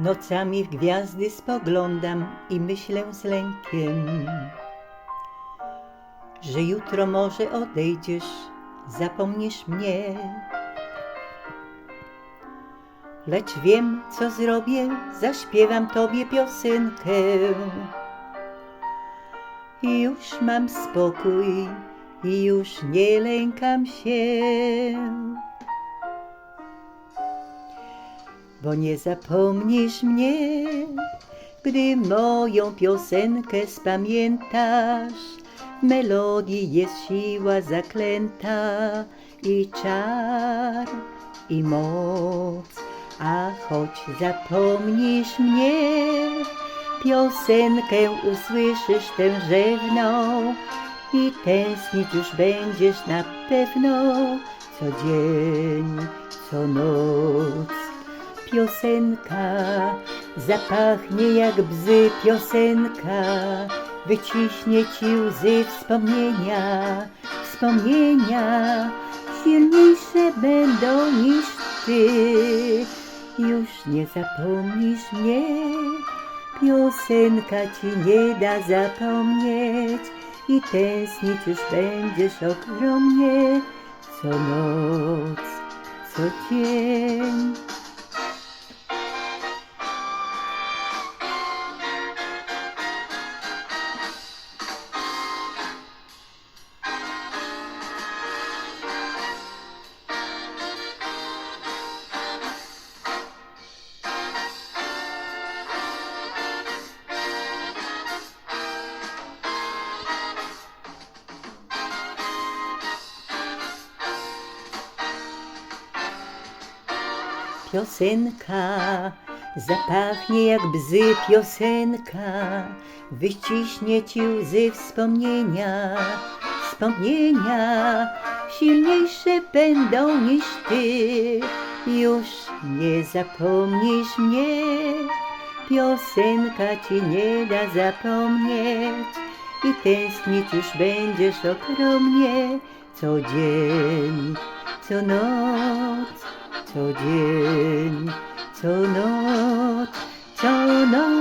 Nocami w gwiazdy spoglądam i myślę z lękiem, że jutro może odejdziesz, zapomnisz mnie. Lecz wiem, co zrobię, zaśpiewam tobie piosenkę. I już mam spokój, i już nie lękam się. Bo nie zapomnisz mnie, gdy moją piosenkę spamiętasz. W melodii jest siła zaklęta i czar i moc. A choć zapomnisz mnie, piosenkę usłyszysz tężewną i tęsknić już będziesz na pewno co dzień, co noc. Piosenka. Zapachnie jak bzy piosenka, wyciśnie ci łzy wspomnienia, wspomnienia. Silniejsze będą niż ty. Już nie zapomnisz mnie, piosenka ci nie da zapomnieć i tęsknić już będziesz ogromnie. Co noc, co dzień. Piosenka. Zapachnie jak bzy piosenka, wyciśnie ci łzy wspomnienia, wspomnienia silniejsze będą niż ty. Już nie zapomnisz mnie, piosenka ci nie da zapomnieć. I tęsknić już będziesz ogromnie. Co dzień, co noc co dzień, co.